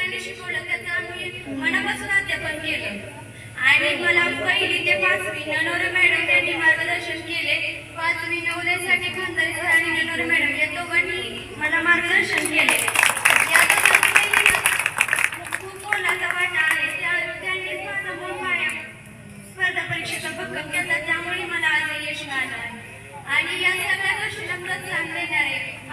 आम्ही मनापासून अध्यापन केलं आणि मला पहिली ते पाचवी ननोरे मॅडम यांनी मार्गदर्शन केले पाचवी नवलेसाठी खानदारी सर आणि ननोरे मॅडम. या दोघांनी मला मार्गदर्शन केले या दोघांनी खूप मोलाचा वाटा आहे त्या- त्यांनीच माझा मूळ पाया स्पर्धा परीक्षेचा भक्कम केला त्यामुळे मला आज हे यश मिळालं आहे आणि या सगळ्या गोष्टीला प्रोत्साहन देणारे आमच्या शाळेतील प्राध्यापक बुधवंतराव सर यांनी आम्हाला या गोष्टीसाठी खूप प्रोत्साहन दिलेले आहे आमचे जवळपास एनएमएसचे तास पंधरा एप्रिल दोन हजार चोवीसपासून एक्स्ट्रा तास सुरू झाले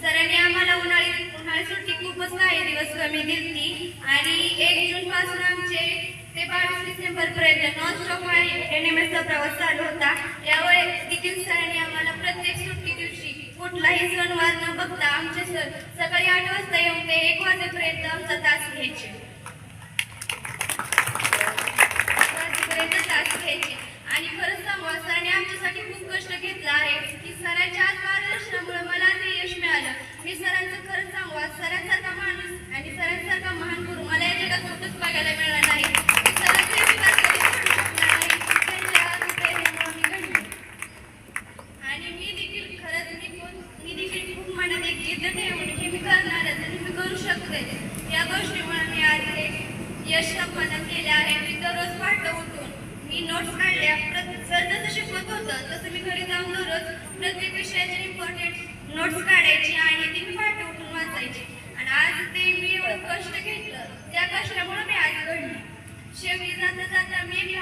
सरांनी आम्हाला उन्हाळी उन्हाळी सुट्टी खूपच काही दिवस कमी दिली. आणि एक जून पासून आमचे ते बावीस डिसेंबर पर्यंत नॉन स्टॉप एनएमएसचा प्रवास चालू होता. यावेळी देखील सरांनी आम्हाला प्रत्येक सुट्टी दिवशी कुठलाही सणवार न बघता आमचे सर सकाळी आठ वाजता येऊन ते एक वाजेपर्यंत आमचा तास घ्यायचे. वाजेपर्यंत तास घ्यायचे. आणि खरंच सांगू आणि आमच्यासाठी खूप मी नोट्स काढल्या. प्रत- जसं शिकवत होतं तसं मी घरी जाऊन दररोज प्रत्येक विषयाचे इम्पॉर्टंट नोट्स काढायची आणि ती मी पाठ उठून वाचायची. आणि आज ते मी एवढं कष्ट घेतलं त्या कष्टामुळे मी आज घडली. शेवटी जाता जाता मी एक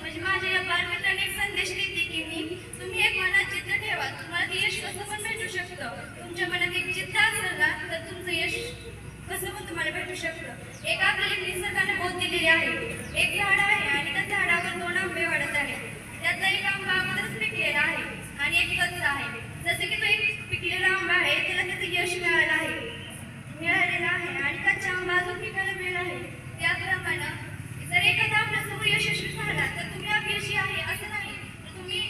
म्हणजे माझ्या या बालमित्राने एक संदेश देते की मी तुम्ही एक मनात चित्त ठेवा. तुम्हाला ते यश कसं पण भेटू शकतं. तुमच्या मनात एक चित्त असलं ना तर तुमचं यश कसं पण तुम्हाला भेटू शकतं एका आपल्याला निसर्गाने बोध दिलेली आहे. एक झाड आहे आणि त्या झाडावर दोन आंबे वाढत आहेत त्यातला एक आंबा अगोदरच पिकलेला आहे आणि एक कच्चा आहे जसं की तो एक पिकलेला आंबा आहे त्याला त्याचं यश मिळालं आहे मिळालेला आहे आणि कच्चा आंबा अजून पिकायला मिळाला आहे त्याप्रमाणे जर एखादा आपला समोर यशस्वी झाला तर तुम्ही अपयशी आहे असं नाही तर तुम्ही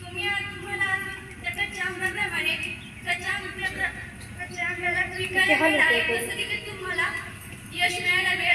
तुम्ही आज तुम्हाला अजून त्या कच्च्या आंब्याप्रमाणे कच्च्या आंब्या कच्च्या आंब्याला पिकायला वेळ आहे तसं देखील तुम्हाला यश मिळायला वेळ